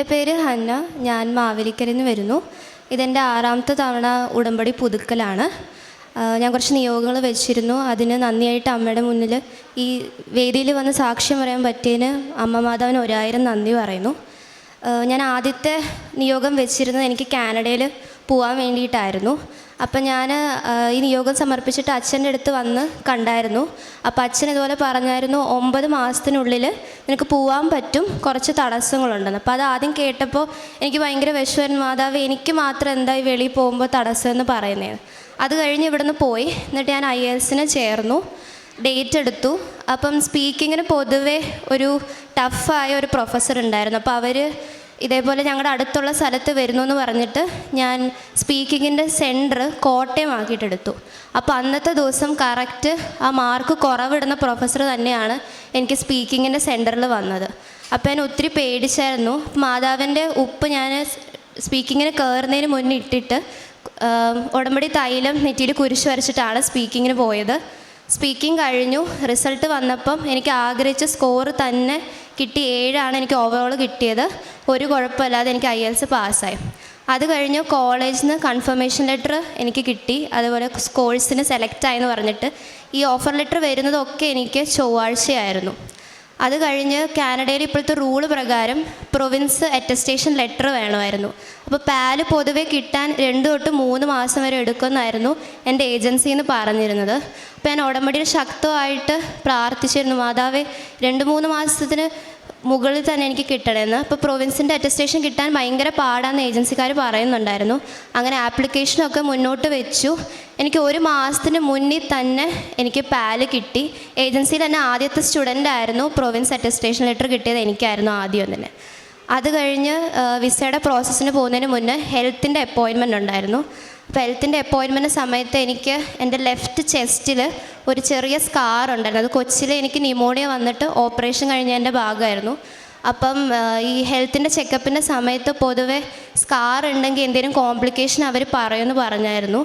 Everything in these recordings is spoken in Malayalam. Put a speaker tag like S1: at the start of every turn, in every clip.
S1: എന്റെ പേര് ഹന്ന. ഞാൻ മാവേലിക്കരയിൽ നിന്ന് വരുന്നു. ഇതെന്റെ ആറാമത്തെ തവണ ഉടമ്പടി പുതുക്കലാണ്. ഞാൻ കുറച്ച് നിയോഗങ്ങൾ വെച്ചിരുന്നു. അതിന് നന്ദിയായിട്ട് അമ്മയുടെ മുന്നിൽ ഈ വേദിയിൽ വന്ന് സാക്ഷ്യം പറയാൻ പറ്റിയതിന് അമ്മ മാതാവിന് ഒരായിരം നന്ദി പറയുന്നു. ഞാൻ ആദ്യത്തെ നിയോഗം വെച്ചിരുന്നത് എനിക്ക് കാനഡയിൽ പോകാൻ വേണ്ടിയിട്ടായിരുന്നു. അപ്പം ഞാൻ ഈ നിയോഗം സമർപ്പിച്ചിട്ട് അച്ഛന്റെ അടുത്ത് വന്ന് കണ്ടായിരുന്നു. അപ്പോൾ അച്ഛൻ ഇതുപോലെ പറഞ്ഞായിരുന്നു ഒമ്പത് മാസത്തിനുള്ളിൽ നിനക്ക് പോകാൻ പറ്റും കുറച്ച് തടസ്സങ്ങളുണ്ടെന്ന്. അപ്പോൾ അത് ആദ്യം കേട്ടപ്പോൾ എനിക്ക് ഭയങ്കര വിശ്വൻ മാതാവ് എനിക്ക് മാത്രം എന്തായി വെളിയിൽ പോകുമ്പോൾ തടസ്സം എന്ന് പറയുന്നത് അത് കഴിഞ്ഞ് ഇവിടുന്ന് പോയി. എന്നിട്ട് ഞാൻ ഐ എസിന് ചേർന്നു. ഡേറ്റ് എടുത്തു. അപ്പം സ്പീക്കിങ്ങിന് പൊതുവേ ഒരു ടഫായ ഒരു പ്രൊഫസർ ഉണ്ടായിരുന്നു. അപ്പോൾ അവർ ഇതേപോലെ ഞങ്ങളുടെ അടുത്തുള്ള സ്ഥലത്ത് വരുന്നു എന്ന് പറഞ്ഞിട്ട് ഞാൻ സ്പീക്കിങ്ങിന്റെ സെന്റർ കോട്ടയം ആക്കിയിട്ടെടുത്തു അപ്പോൾ അന്നത്തെ ദിവസം കറക്റ്റ് ആ മാർക്ക് കുറവിടുന്ന പ്രൊഫസർ തന്നെയാണ് എനിക്ക് സ്പീക്കിങ്ങിന്റെ സെന്ററിൽ വന്നത്. അപ്പോൾ ഞാൻ ഒത്തിരി പേടിച്ചായിരുന്നു. മാതാവിന്റെ ഉപ്പ് ഞാൻ സ്പീക്കിങ്ങിന് കയറുന്നതിന് മുന്നേ ഇട്ടിട്ട് ഉടമ്പടി തൈലം നെറ്റിയിൽ കുരിശ് വരച്ചിട്ടാണ് സ്പീക്കിങ്ങിന് പോയത്. സ്പീക്കിംഗ് കഴിഞ്ഞു. റിസൾട്ട് വന്നപ്പം എനിക്ക് ആഗ്രഹിച്ച സ്കോർ തന്നെ കിട്ടി. ഏഴാണ് എനിക്ക് ഓവറോൾ കിട്ടിയത്. ഒരു കുഴപ്പമില്ലാതെ എനിക്ക് ഐ എൽസ് പാസ്സായി അത് കഴിഞ്ഞ് കോളേജിൽ നിന്ന് കൺഫർമേഷൻ ലെറ്റർ എനിക്ക് കിട്ടി. അതുപോലെ കോഴ്സിന് സെലക്ട് ആയെന്ന് പറഞ്ഞിട്ട് ഈ ഓഫർ ലെറ്റർ വരുന്നതൊക്കെ എനിക്ക് ചൊവ്വാഴ്ചയായിരുന്നു. അത് കഴിഞ്ഞ് കാനഡയിൽ ഇപ്പോഴത്തെ റൂൾ പ്രകാരം പ്രൊവിൻസ് അറ്റസ്റ്റേഷൻ ലെറ്റർ വേണമായിരുന്നു. അപ്പോൾ പാൽ പൊതുവേ കിട്ടാൻ രണ്ട് തൊട്ട് മൂന്ന് മാസം വരെ എടുക്കുമെന്നായിരുന്നു എന്റെ ഏജൻസിയിൽ നിന്ന് പറഞ്ഞിരുന്നത്. അപ്പോൾ ഞാൻ ഉടമ്പടിയിൽ ശക്തമായിട്ട് പ്രാർത്ഥിച്ചിരുന്നു. മാതാവേ രണ്ട് മൂന്ന് മാസത്തിന് മുകളിൽ തന്നെ എനിക്ക് കിട്ടണമെന്ന് അപ്പോൾ പ്രൊവിൻസിന്റെ അറ്റസ്റ്റേഷൻ കിട്ടാൻ ഭയങ്കര പാടാന്ന് ഏജൻസിക്കാർ പറയുന്നുണ്ടായിരുന്നു. അങ്ങനെ ആപ്ലിക്കേഷനൊക്കെ മുന്നോട്ട് വെച്ചു. എനിക്ക് ഒരു മാസത്തിന് മുന്നിൽ തന്നെ എനിക്ക് പാൽ കിട്ടി. ഏജൻസിയിൽ തന്നെ ആദ്യത്തെ സ്റ്റുഡന്റ് ആയിരുന്നു. പ്രൊവിൻസ് അറ്റസ്റ്റേഷൻ ലെറ്റർ കിട്ടിയത് എനിക്കായിരുന്നു ആദ്യം തന്നെ. അത് കഴിഞ്ഞ് വിസയുടെ പ്രോസസ്സിന് പോകുന്നതിന് മുന്നേ ഹെൽത്തിന്റെ അപ്പോയിൻമെന്റ് ഉണ്ടായിരുന്നു. ഹെൽത്തിന്റെ അപ്പോയിൻമെന്റ് സമയത്ത് എനിക്ക് എന്റെ ലെഫ്റ്റ് ചെസ്റ്റിൽ ഒരു ചെറിയ സ്കാർ ഉണ്ടായിരുന്നു. അത് കൊച്ചിയിൽ എനിക്ക് ന്യൂമോണിയ വന്നിട്ട് ഓപ്പറേഷൻ കഴിഞ്ഞതിന്റെ ഭാഗമായിരുന്നു. അപ്പം ഈ ഹെൽത്തിന്റെ ചെക്കപ്പിന്റെ സമയത്ത് പൊതുവെ സ്കാർ ഉണ്ടെങ്കിൽ എന്തെങ്കിലും കോംപ്ലിക്കേഷൻ അവർ പറയുമെന്ന് പറഞ്ഞായിരുന്നു.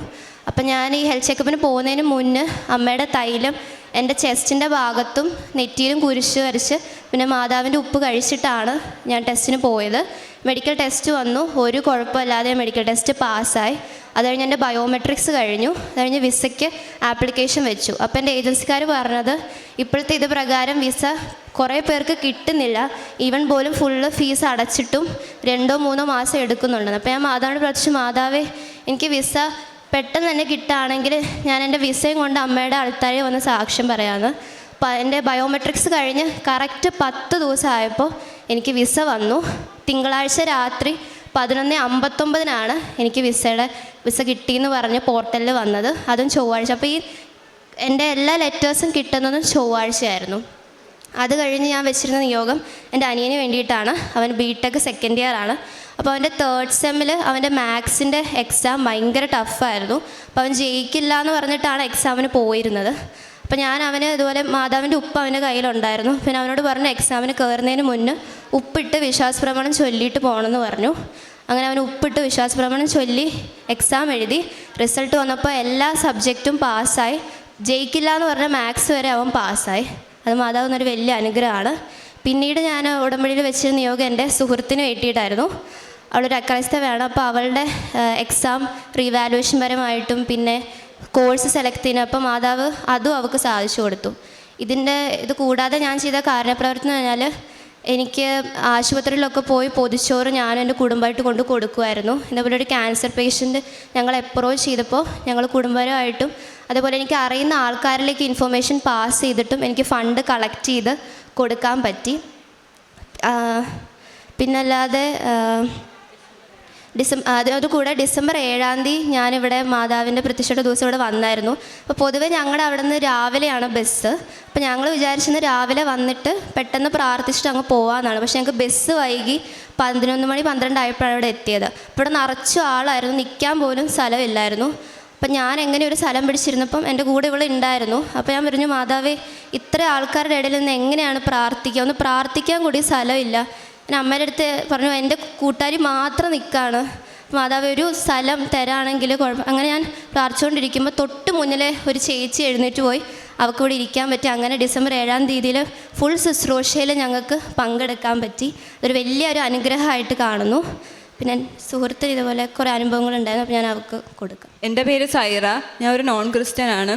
S1: അപ്പം ഞാൻ ഈ ഹെൽത്ത് ചെക്കപ്പിന് പോകുന്നതിന് മുന്നേ അമ്മയുടെ തൈലം എന്റെ ചെസ്റ്റിന്റെ ഭാഗത്തും നെറ്റിയിലും കുരിശ് വരച്ച് പിന്നെ മാതാവിന്റെ ഉപ്പ് കഴിച്ചിട്ടാണ് ഞാൻ ടെസ്റ്റിന് പോയത്. മെഡിക്കൽ ടെസ്റ്റ് വന്നു. ഒരു കുഴപ്പമില്ലാതെ മെഡിക്കൽ ടെസ്റ്റ് പാസ്സായി. അത് കഴിഞ്ഞ് എന്റെ ബയോമെട്രിക്സ് കഴിഞ്ഞു. അത് കഴിഞ്ഞ് വിസയ്ക്ക് ആപ്ലിക്കേഷൻ വെച്ചു. അപ്പോൾ എന്റെ ഏജൻസിക്കാർ പറഞ്ഞത് ഇപ്പോഴത്തെ ഇത് പ്രകാരം വിസ കുറേ പേർക്ക് കിട്ടുന്നില്ല. ഈവൻ പോലും ഫുള്ള് ഫീസ് അടച്ചിട്ടും രണ്ടോ മൂന്നോ മാസം എടുക്കുന്നുണ്ടെന്ന്. അപ്പോൾ ഞാൻ മാതാവിനോട് പ്രാർത്ഥിച്ചു മാതാവേ എനിക്ക് വിസ പെട്ടെന്ന് തന്നെ കിട്ടുകയാണെങ്കിൽ ഞാൻ എന്റെ വിസയും കൊണ്ട് അമ്മയുടെ ആൾത്താരെ വന്ന് സാക്ഷ്യം പറയാമെന്ന് എന്റെ ബയോമെട്രിക്സ് കഴിഞ്ഞ് കറക്റ്റ് പത്ത് ദിവസമായപ്പോൾ എനിക്ക് വിസ വന്നു. തിങ്കളാഴ്ച രാത്രി പതിനൊന്ന് അമ്പത്തൊമ്പതിനാണ് എനിക്ക് വിസയുടെ വിസ കിട്ടിയെന്ന് പറഞ്ഞ് പോർട്ടലിൽ വന്നത്. അതും ചൊവ്വാഴ്ച. അപ്പോൾ ഈ എന്റെ എല്ലാ ലെറ്റേഴ്സും കിട്ടുന്നതും ചൊവ്വാഴ്ചയായിരുന്നു. അത് കഴിഞ്ഞ് ഞാൻ വെച്ചിരുന്ന നിയോഗം എന്റെ അനിയന് വേണ്ടിയിട്ടാണ്. അവൻ ബി ടെക് സെക്കൻഡ് ഇയർ ആണ്. അപ്പോൾ അവന്റെ തേർഡ് സെമ്മിൽ അവന്റെ മാത്സിന്റെ എക്സാം ഭയങ്കര ടഫായിരുന്നു അപ്പോൾ അവൻ ജയിക്കില്ല എന്ന് പറഞ്ഞിട്ടാണ് എക്സാമിന് പോയിരുന്നത്. അപ്പോൾ ഞാൻ അവന് ഇതുപോലെ മാതാവിന്റെ ഉപ്പ് അവന്റെ കയ്യിലുണ്ടായിരുന്നു. പിന്നെ അവനോട് പറഞ്ഞു എക്സാമിന് കയറുന്നതിന് മുന്നേ ഉപ്പിട്ട് വിശ്വാസപ്രമാണം ചൊല്ലിയിട്ട് പോകണമെന്ന് പറഞ്ഞു. അങ്ങനെ അവൻ ഉപ്പിട്ട് വിശ്വാസപ്രമാണം ചൊല്ലി എക്സാം എഴുതി. റിസൾട്ട് വന്നപ്പോൾ എല്ലാ സബ്ജക്റ്റും പാസ്സായി ജയിക്കില്ല എന്ന് പറഞ്ഞ മാത്സ് വരെ അവൻ പാസ്സായി അത് മാതാവ് എന്നൊരു വലിയ അനുഗ്രഹമാണ്. പിന്നീട് ഞാൻ ഉടമ്പടിയിൽ വെച്ചിരുന്ന നിയോഗം എന്റെ സുഹൃത്തിന് വേണ്ടിയിട്ടായിരുന്നു അവളൊരു അക്രൈസ്തവയാണ്. അപ്പോൾ അവളുടെ എക്സാം റീവാലുവേഷൻ പരമായിട്ടും പിന്നെ കോഴ്സ് സെലക്ട് ചെയ്യുന്ന അപ്പോൾ മാതാവ് അതും അവൾക്ക് സാധിച്ചു കൊടുത്തു. ഇതിന്റെ ഇത് കൂടാതെ ഞാൻ ചെയ്ത കാരണപ്രവർത്തനം പറഞ്ഞാൽ എനിക്ക് ആശുപത്രിയിലൊക്കെ പോയി പൊതിച്ചോറ് ഞാനും എന്റെ കുടുംബമായിട്ട് കൊണ്ട് കൊടുക്കുമായിരുന്നു. ഇതേപോലെ ഒരു ക്യാൻസർ പേഷ്യന്റ് ഞങ്ങൾ അപ്രോച്ച് ചെയ്തപ്പോൾ ഞങ്ങൾ കുടുംബപരമായിട്ടും അതേപോലെ എനിക്ക് അറിയുന്ന ആൾക്കാരിലേക്ക് ഇൻഫർമേഷൻ പാസ് ചെയ്തിട്ടും എനിക്ക് ഫണ്ട് കളക്ട് ചെയ്ത് കൊടുക്കാൻ പറ്റി. പിന്നല്ലാതെ ആ, ഡിസം അതിനോട് ഡിസംബർ ഏഴാം തീയതി ഞാനിവിടെ മാതാവിന്റെ പ്രത്യക്ഷയുടെ ദിവസം ഇവിടെ വന്നായിരുന്നു. അപ്പോൾ പൊതുവേ ഞങ്ങളുടെ അവിടെ നിന്ന് രാവിലെയാണ് ബസ് അപ്പോൾ ഞങ്ങൾ വിചാരിച്ചിരുന്ന രാവിലെ വന്നിട്ട് പെട്ടെന്ന് പ്രാർത്ഥിച്ചിട്ട് അങ്ങ് പോകാമെന്നാണ് പക്ഷേ ഞങ്ങൾക്ക് ബസ് വൈകി പതിനൊന്ന് മണി പന്ത്രണ്ടായപ്പോഴാണ് ഇവിടെ എത്തിയത്. ഇവിടെ നിറച്ചു ആളായിരുന്നു. നിൽക്കാൻ പോലും സ്ഥലമില്ലായിരുന്നു. അപ്പം ഞാൻ എങ്ങനെ ഒരു സ്ഥലം പിടിച്ചിരുന്നപ്പം എന്റെ കൂടെ ഇവിടെ ഉണ്ടായിരുന്നു. അപ്പോൾ ഞാൻ പറഞ്ഞു മാതാവേ ഇത്ര ആൾക്കാരുടെ ഇടയിൽ നിന്ന് എങ്ങനെയാണ് പ്രാർത്ഥിക്കുക? ഒന്ന് പ്രാർത്ഥിക്കാൻ കൂടി സ്ഥലമില്ല. ഞാൻ അമ്മയുടെ അടുത്ത് പറഞ്ഞു എന്റെ കൂട്ടുകാരി മാത്രം നിൽക്കുകയാണ് മാതാവ് ഒരു സ്ഥലം തരാണെങ്കിൽ കുഴപ്പം അങ്ങനെ ഞാൻ പ്രാർത്ഥിച്ചുകൊണ്ടിരിക്കുമ്പോൾ തൊട്ട് മുന്നിലെ ഒരു ചേച്ചി എഴുന്നേറ്റ് പോയി. അവൾക്ക് ഇവിടെ ഇരിക്കാൻ പറ്റി. അങ്ങനെ ഡിസംബർ ഏഴാം തീയതിയിൽ ഫുൾ ശുശ്രൂഷയിൽ ഞങ്ങൾക്ക് പങ്കെടുക്കാൻ പറ്റി. അതൊരു വലിയൊരു അനുഗ്രഹമായിട്ട് കാണുന്നു. പിന്നെ സുഹൃത്തിന് ഇതുപോലെ കുറേ അനുഭവങ്ങളുണ്ടായിരുന്നു അപ്പോൾ ഞാൻ അവൾക്ക് കൊടുക്കാം.
S2: എന്റെ പേര് സൈറ. ഞാൻ ഒരു നോൺ ക്രിസ്ത്യൻ ആണ്.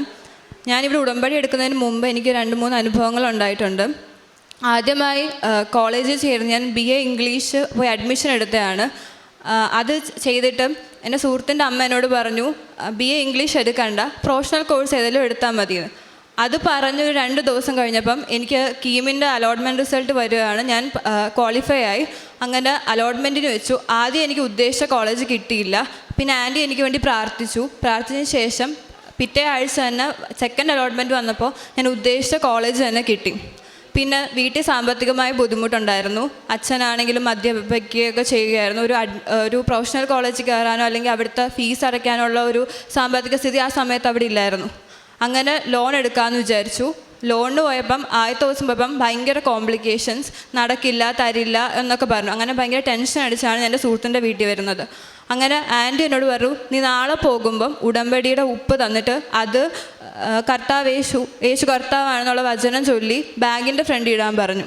S2: ഞാനിവിടെ ഉടമ്പടി എടുക്കുന്നതിന് മുമ്പ് എനിക്ക് രണ്ട് മൂന്ന് അനുഭവങ്ങൾ ഉണ്ടായിട്ടുണ്ട്. ആദ്യമായി കോളേജിൽ ചേർന്ന് ഞാൻ ബി എ ഇംഗ്ലീഷ് പോയി അഡ്മിഷൻ എടുത്തതാണ്. അത് ചെയ്തിട്ട് എന്റെ സുഹൃത്തിന്റെ അമ്മ എന്നോട് പറഞ്ഞു ബി എ ഇംഗ്ലീഷ് എടുക്കണ്ട പ്രൊഫഷണൽ കോഴ്സ് ഏതെങ്കിലും എടുത്താൽ മതിയെന്ന്. അത് പറഞ്ഞ് രണ്ട് ദിവസം കഴിഞ്ഞപ്പം എനിക്ക് കീമിന്റെ അലോട്ട്മെന്റ് റിസൾട്ട് വരികയാണ് ഞാൻ ക്വാളിഫൈ ആയി. അങ്ങനെ അലോട്ട്മെന്റിന് വെച്ചു. ആദ്യം എനിക്ക് ഉദ്ദേശിച്ച കോളേജ് കിട്ടിയില്ല. പിന്നെ ആന്റി എനിക്ക് വേണ്ടി പ്രാർത്ഥിച്ചു. പ്രാർത്ഥിച്ചതിന് ശേഷം പിറ്റേ ആഴ്ച തന്നെ സെക്കൻഡ് അലോട്ട്മെന്റ് വന്നപ്പോൾ ഞാൻ ഉദ്ദേശിച്ച കോളേജ് തന്നെ കിട്ടി. പിന്നെ വീട്ടിൽ സാമ്പത്തികമായ ബുദ്ധിമുട്ടുണ്ടായിരുന്നു. അച്ഛനാണെങ്കിലും മദ്യപിക്കുകയൊക്കെ ചെയ്യുകയായിരുന്നു. ഒരു ഒരു പ്രൊഫഷണൽ കോളേജിൽ കയറാനോ അല്ലെങ്കിൽ അവിടുത്തെ ഫീസ് അടയ്ക്കാനുള്ള ഒരു സാമ്പത്തിക സ്ഥിതി ആ സമയത്ത് അവിടെ ഇല്ലായിരുന്നു. അങ്ങനെ ലോൺ എടുക്കാമെന്ന് വിചാരിച്ചു. ലോണിന് പോയപ്പം ആദ്യത്തെ ദിവസം പോയപ്പം ഭയങ്കര കോംപ്ലിക്കേഷൻസ് നടക്കില്ല തരില്ല എന്നൊക്കെ പറഞ്ഞു. അങ്ങനെ ഭയങ്കര ടെൻഷൻ അടിച്ചാണ് എന്റെ സുഹൃത്തിന്റെ വീട്ടിൽ വരുന്നത്. അങ്ങനെ ആന്റി എന്നോട് പറഞ്ഞു നീ നാളെ പോകുമ്പം ഉടമ്പടിയുടെ ഉപ്പ് തന്നിട്ട് അത് കർത്താവ് യേശു യേശു കർത്താവാണെന്നുള്ള വചനം ചൊല്ലി ബാഗിന്റെ ഫ്രണ്ട് ഇടാൻ പറഞ്ഞു.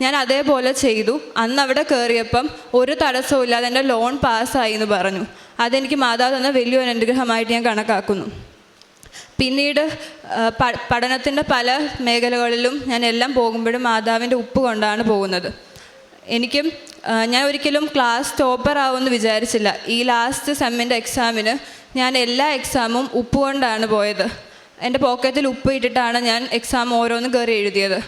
S2: ഞാൻ അതേപോലെ ചെയ്തു. അന്ന് അവിടെ കയറിയപ്പം ഒരു തടസ്സവും ഇല്ലാതെ എന്റെ ലോൺ പാസ്സായി എന്ന് പറഞ്ഞു. അതെനിക്ക് മാതാവ് തന്ന വലിയൊരു അനുഗ്രഹമായിട്ട് ഞാൻ കണക്കാക്കുന്നു. പിന്നീട് പഠനത്തിന്റെ പല മേഖലകളിലും ഞാൻ എല്ലാം പോകുമ്പോഴും മാതാവിന്റെ ഉപ്പ് കൊണ്ടാണ് പോകുന്നത്. എനിക്കും ഞാൻ ഒരിക്കലും ക്ലാസ് ടോപ്പർ ആവുമെന്ന് വിചാരിച്ചില്ല. ഈ ലാസ്റ്റ് സെമ്മിന്റെ എക്സാമിന് ഞാൻ എല്ലാ എക്സാമും ഉപ്പ് കൊണ്ടാണ് പോയത്. എന്റെ പോക്കറ്റിൽ ഉപ്പ് ഇട്ടിട്ടാണ് ഞാൻ എക്സാം ഓരോന്നും കയറി എഴുതിയത്.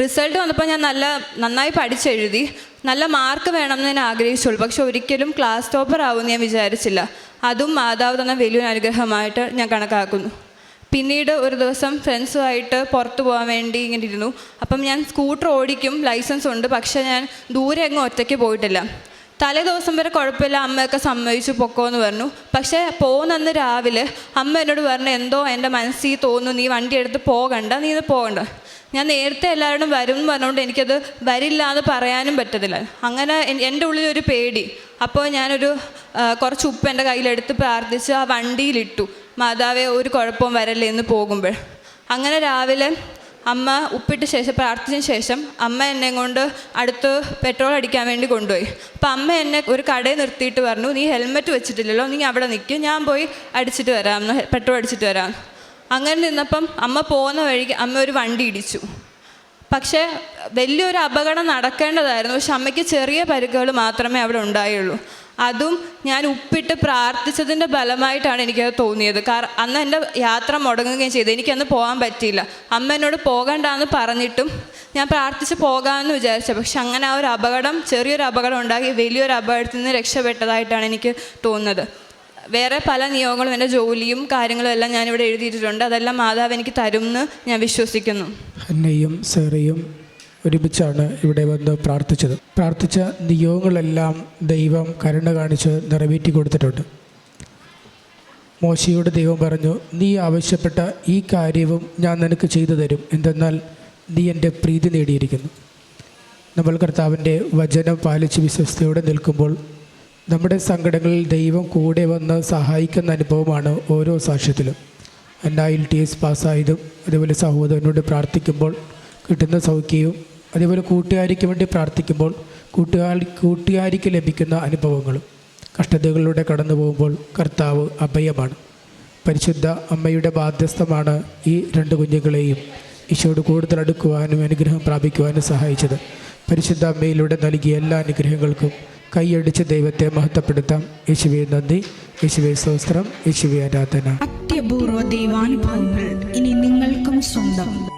S2: റിസൾട്ട് വന്നപ്പോൾ ഞാൻ നല്ല നന്നായി പഠിച്ചെഴുതി. നല്ല മാർക്ക് വേണമെന്ന് ഞാൻ ആഗ്രഹിച്ചുള്ളൂ. പക്ഷെ ഒരിക്കലും ക്ലാസ് ടോപ്പർ ആവുമെന്ന് ഞാൻ വിചാരിച്ചില്ല. അതും മാതാവ് തന്ന വലിയൊരു അനുഗ്രഹമായിട്ട് ഞാൻ കണക്കാക്കുന്നു. പിന്നീട് ഒരു ദിവസം ഫ്രണ്ട്സുമായിട്ട് പുറത്തു പോകാൻ വേണ്ടി ഇങ്ങനെ ഇരുന്നു. അപ്പം ഞാൻ സ്കൂട്ടർ ഓടിക്കും ലൈസൻസ് ഉണ്ട് പക്ഷേ ഞാൻ ദൂരെ എങ്ങും ഒറ്റയ്ക്ക് പോയിട്ടില്ല. തലേ ദിവസം വരെ കുഴപ്പമില്ല അമ്മയൊക്കെ സമ്മതിച്ചു പൊക്കോ എന്ന് പറഞ്ഞു. പക്ഷേ പോകുന്നന്ന് രാവിലെ അമ്മ എന്നോട് പറഞ്ഞു എന്തോ എന്റെ മനസ്സിൽ തോന്നുന്നു നീ വണ്ടി എടുത്ത് പോകണ്ട നീ ഇത് പോകണ്ട. ഞാൻ നേരത്തെ എല്ലാവരും വരും എന്ന് പറഞ്ഞുകൊണ്ട് എനിക്കത് വരില്ല എന്ന് പറയാനും പറ്റത്തില്ല. അങ്ങനെ എൻ- എന്റെ ഉള്ളിലൊരു പേടി. അപ്പോൾ ഞാനൊരു കുറച്ച് ഉപ്പ് എന്റെ കയ്യിലെടുത്ത് പ്രാർത്ഥിച്ച് ആ വണ്ടിയിലിട്ടു. മാതാവെ ഒരു കുഴപ്പവും വരല്ലേ എന്ന് പോകുമ്പോൾ. അങ്ങനെ രാവിലെ അമ്മ ഉപ്പിട്ട ശേഷം പ്രാർത്ഥിച്ചതിന് ശേഷം അമ്മ എന്നെ കൊണ്ട് അടുത്ത് പെട്രോൾ അടിക്കാൻ വേണ്ടി കൊണ്ടുപോയി. അപ്പം അമ്മ എന്നെ ഒരു കടയിൽ നിർത്തിയിട്ട് പറഞ്ഞു നീ ഹെൽമെറ്റ് വെച്ചിട്ടില്ലല്ലോ നീ അവിടെ നിൽക്കും ഞാൻ പോയി അടിച്ചിട്ട് വരാം പെട്രോൾ അടിച്ചിട്ട് വരാം. അങ്ങനെ നിന്നപ്പം അമ്മ പോകുന്ന വഴിക്ക് അമ്മ ഒരു വണ്ടി ഇടിച്ചു. പക്ഷേ വലിയൊരു അപകടം നടക്കേണ്ടതായിരുന്നു. പക്ഷെ അമ്മയ്ക്ക് ചെറിയ പരിക്കുകൾ മാത്രമേ അവിടെ ഉണ്ടായുള്ളൂ. അതും ഞാൻ ഉപ്പിട്ട് പ്രാർത്ഥിച്ചതിന്റെ ഫലമായിട്ടാണ് എനിക്കത് തോന്നിയത്. കാരണം അന്ന് എന്റെ യാത്ര മുടങ്ങുകയും ചെയ്തു. എനിക്കന്ന് പോകാൻ പറ്റിയില്ല. അമ്മ എന്നോട് പോകണ്ടെന്ന് പറഞ്ഞിട്ടും ഞാൻ പ്രാർത്ഥിച്ച് പോകാമെന്ന് വിചാരിച്ചു. പക്ഷെ അങ്ങനെ ആ ഒരു അപകടം ചെറിയൊരു അപകടം ഉണ്ടാക്കി വലിയൊരു അപകടത്തിൽ നിന്ന് രക്ഷപ്പെട്ടതായിട്ടാണ് എനിക്ക് തോന്നുന്നത്. വേറെ പല നിയോഗങ്ങളും എന്റെ ജോലിയും കാര്യങ്ങളും എല്ലാം ഞാനിവിടെ എഴുതിയിട്ടുണ്ട് അതെല്ലാം മാതാവ് എനിക്ക് തരും എന്ന് ഞാൻ വിശ്വസിക്കുന്നു.
S3: ഹന്നയും സേറയും ഒരുമിച്ചാണ് ഇവിടെ വന്ന് പ്രാർത്ഥിച്ചത്. പ്രാർത്ഥിച്ച നിയോഗങ്ങളെല്ലാം ദൈവം കരുണ കാണിച്ച് നിറവേറ്റി കൊടുത്തിട്ടുണ്ട്. മോശയോട് ദൈവം പറഞ്ഞു നീ ആവശ്യപ്പെട്ട ഈ കാര്യവും ഞാൻ നിനക്ക് ചെയ്തു തരും. എന്തെന്നാൽ നീ എന്റെ പ്രീതി നേടിയിരിക്കുന്നു. നമ്മൾ കർത്താവിന്റെ വചനം പാലിച്ച് വിശ്വസ്തയോടെ നിൽക്കുമ്പോൾ നമ്മുടെ സങ്കടങ്ങളിൽ ദൈവം കൂടെ വന്ന് സഹായിക്കുന്ന അനുഭവമാണ് ഓരോ സാക്ഷ്യത്തിലും. എന്റെ ഐ ടി എസ് പാസ്സായതും അതേപോലെ സഹോദരനോട് പ്രാർത്ഥിക്കുമ്പോൾ കിട്ടുന്ന സൗഖ്യവും അതേപോലെ കൂട്ടുകാരിക്ക് വേണ്ടി പ്രാർത്ഥിക്കുമ്പോൾ കൂട്ടുകാരി കൂട്ടുകാരിക്ക് ലഭിക്കുന്ന അനുഭവങ്ങളും കഷ്ടതകളിലൂടെ കടന്നു പോകുമ്പോൾ കർത്താവ് അഭയമാണ്. പരിശുദ്ധ അമ്മയുടെ ബാധ്യസ്ഥമാണ് ഈ രണ്ട് കുഞ്ഞുങ്ങളെയും ഈശോട് കൂടുതൽ അടുക്കുവാനും അനുഗ്രഹം പ്രാപിക്കുവാനും സഹായിച്ചത്. പരിശുദ്ധ അമ്മയിലൂടെ നൽകിയ എല്ലാ അനുഗ്രഹങ്ങൾക്കും കൈയടിച്ച് ദൈവത്തെ മഹത്വപ്പെടുത്താം. യേശുവെ നന്ദി. യേശുവെ സ്തോത്രം. യേശുവെ ആരാധന.
S4: അത്യപൂർവ ദൈവാനുഭവങ്ങൾ ഇനി നിങ്ങൾക്കും സ്വന്തം.